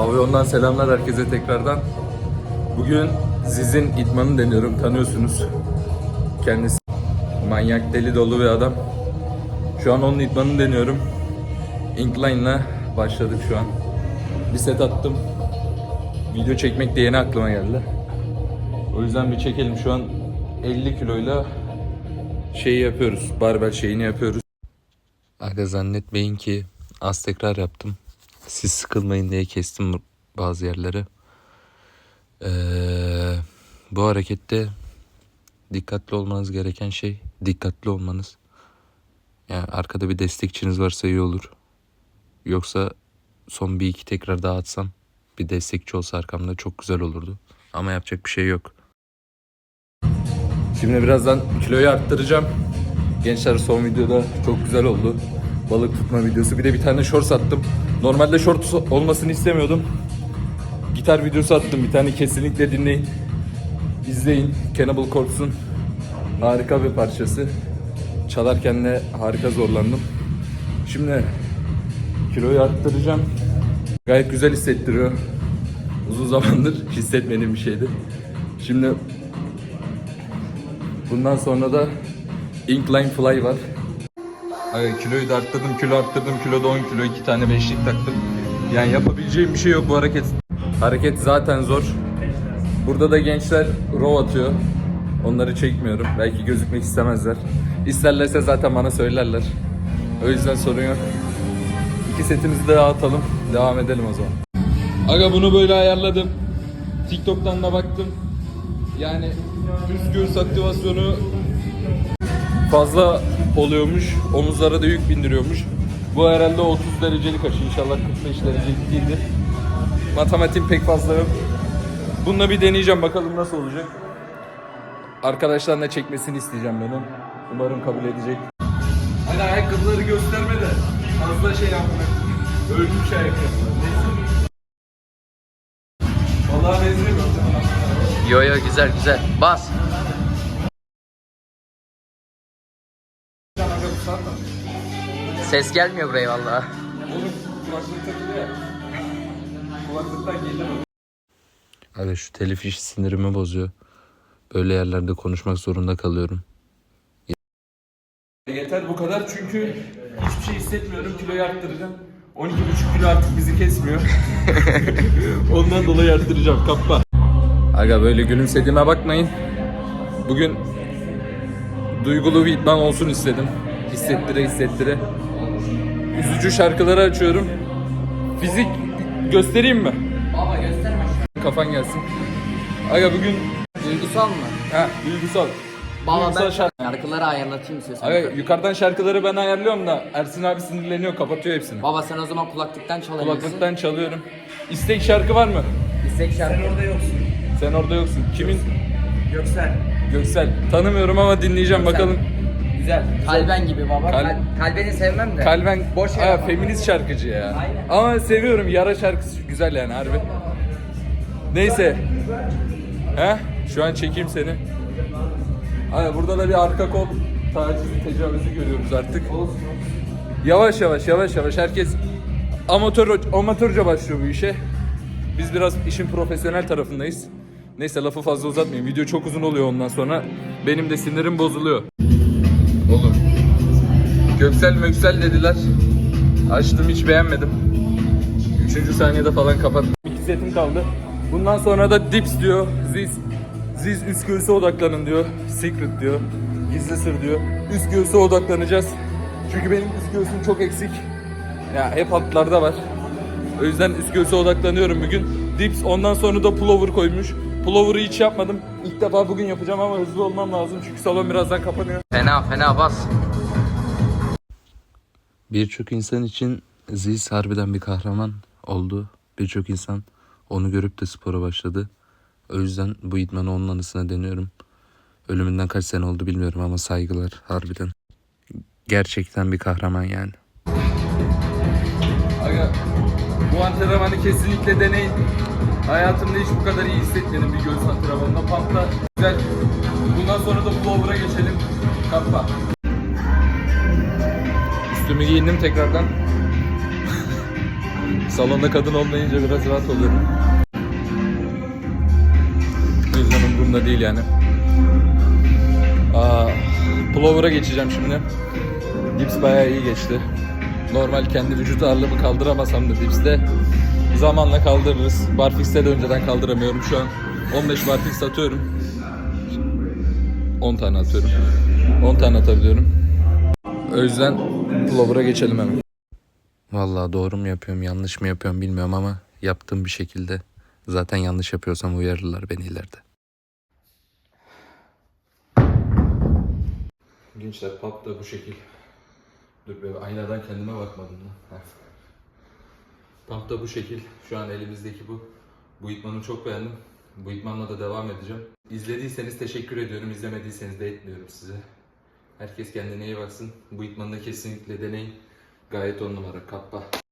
Pavyon'dan selamlar herkese tekrardan. Bugün Ziz'in idmanını deniyorum. Tanıyorsunuz. Kendisi manyak deli dolu bir adam. Şu an onun idmanını deniyorum. Incline'la başladık şu an. Bir set attım. Video çekmek de yeni aklıma geldi. O yüzden bir çekelim. Şu an 50 kiloyla şeyi yapıyoruz. Barbell şeyini yapıyoruz. Aga zannetmeyin ki az tekrar yaptım. Siz sıkılmayın diye kestim bazı yerleri. Ee, bu harekette dikkatli olmanız gereken şey dikkatli olmanız. Yani arkada bir destekçiniz varsa iyi olur. Yoksa son bir iki tekrar daha atsam bir destekçi olsa arkamda çok güzel olurdu. Ama yapacak bir şey yok. Şimdi birazdan kiloyu arttıracağım. Gençler son videoda çok güzel oldu. Balık tutma videosu. Bir de bir tane shorts attım. Normalde shorts olmasını istemiyordum. Gitar videosu attım. Bir tane kesinlikle dinleyin. İzleyin. Cannibal Corpse'un harika bir parçası. Çalarken de harika zorlandım. Şimdi kiloyu arttıracağım. Gayet güzel hissettiriyor. Uzun zamandır hissetmediğim bir şeydi. Şimdi bundan sonra da Incline Fly var. Ay, kiloyu da arttırdım, kilo arttırdım, kilo da 10 kilo, 2 tane beşlik taktım. Yani yapabileceğim bir şey yok bu hareket. Hareket zaten zor. Burada da gençler row atıyor. Onları çekmiyorum. Belki gözükmek istemezler. İsterlerse zaten bana söylerler. O yüzden sorun yok. İki setimizi de atalım. Devam edelim o zaman. Aga bunu böyle ayarladım. TikTok'tan da baktım. Yani üst göğüs aktivasyonu fazla oluyormuş. Omuzlara da yük bindiriyormuş. Bu herhalde 30 derecelik açı. İnşallah 45 derecelik değildir. Matematiğim pek fazla yok. Bununla bir deneyeceğim bakalım nasıl olacak. Arkadaşlarına çekmesini isteyeceğim benim. Umarım kabul edecek. Hani ayakkabıları gösterme de fazla şey yapma. Ölmüş ayakkabılar. Vallahi benziyor. Yo yo güzel güzel. Bas. Ses gelmiyor buraya vallahi. Oğlum kulaklık takılı ya. Kulaklıktan gelir şu telif işi sinirimi bozuyor. Böyle yerlerde konuşmak zorunda kalıyorum. Yeter bu kadar çünkü hiçbir şey hissetmiyorum. Kiloyu arttıracağım. 12,5 kilo artık bizi kesmiyor. Ondan dolayı arttıracağım. Kappa. Aga böyle gülümsediğime bakmayın. Bugün duygulu bir idman olsun istedim. Hissettire hissettire. Üzücü şarkıları açıyorum. Fizik göstereyim mi? Baba gösterme. Kafan gelsin. Aga bugün Duygusal mı? ha duygusal. Baba duygusal ben şarkı. şarkıları ayarlatayım istiyorsan. Aga yukarıdan şarkıları ben ayarlıyorum da Ersin abi sinirleniyor kapatıyor hepsini. Baba sen o zaman kulaklıktan çalabilirsin. Kulaklıktan çalıyorum. İstek şarkı var mı? İstek şarkı. Orada yoksun. Sen orada yoksun. Kimin? Göksel. Göksel. Tanımıyorum ama dinleyeceğim bakalım. Güzel. Kalben gibi baba. Kal- Kal- kalbeni sevmem de. Kalben Boş Aa, ver. feminist şarkıcı ya. Aynen. Ama seviyorum. Yara şarkısı güzel yani harbi. Neyse. He? Şu an çekeyim seni. Hani burada da bir arka kol tacizi, tecavüzü görüyoruz artık. Yavaş yavaş yavaş yavaş herkes amatör amatörce başlıyor bu işe. Biz biraz işin profesyonel tarafındayız. Neyse lafı fazla uzatmayayım. Video çok uzun oluyor ondan sonra. Benim de sinirim bozuluyor. Olur. Göksel möksel dediler. Açtım hiç beğenmedim. Üçüncü saniyede falan kapattım. İki setim kaldı. Bundan sonra da dips diyor. Ziz. Ziz üst göğüse odaklanın diyor. Secret diyor. Gizli sır diyor. Üst göğüse odaklanacağız. Çünkü benim üst göğsüm çok eksik. Ya hep altlarda var. O yüzden üst göğüse odaklanıyorum bugün. Dips ondan sonra da pullover koymuş. Pullover'ı hiç yapmadım. İlk defa bugün yapacağım ama hızlı olmam lazım çünkü salon birazdan kapanıyor. Fena fena bas. Birçok insan için Ziz harbiden bir kahraman oldu. Birçok insan onu görüp de spora başladı. O yüzden bu idmanı onun anısına deniyorum. Ölümünden kaç sene oldu bilmiyorum ama saygılar harbiden. Gerçekten bir kahraman yani. Aga bu antrenmanı kesinlikle deneyin. Hayatımda hiç bu kadar iyi hissetmedim bir göğüs antrenmanında. Pampla güzel. Bundan sonra da pullover'a geçelim. Kappa. Üstümü giyindim tekrardan. Salonda kadın olmayınca biraz rahat oluyorum. O yüzden umurumda değil yani. Aa, pullover'a geçeceğim şimdi. Dips bayağı iyi geçti. Normal kendi vücut ağırlığımı kaldıramasam da dipste zamanla kaldırırız. Barfix'te de önceden kaldıramıyorum. Şu an 15 barfix atıyorum. 10 tane atıyorum. 10 tane atabiliyorum. O yüzden pullover'a geçelim hemen. Vallahi doğru mu yapıyorum, yanlış mı yapıyorum bilmiyorum ama yaptığım bir şekilde zaten yanlış yapıyorsam uyarırlar beni ileride. Gençler pub da bu şekil. Dur be aynadan kendime bakmadım da. Pump da bu şekil. Şu an elimizdeki bu. Bu itmanı çok beğendim. Bu itmanla da devam edeceğim. İzlediyseniz teşekkür ediyorum. İzlemediyseniz de etmiyorum size. Herkes kendine iyi baksın. Bu itmanı da kesinlikle deneyin. Gayet on numara kappa.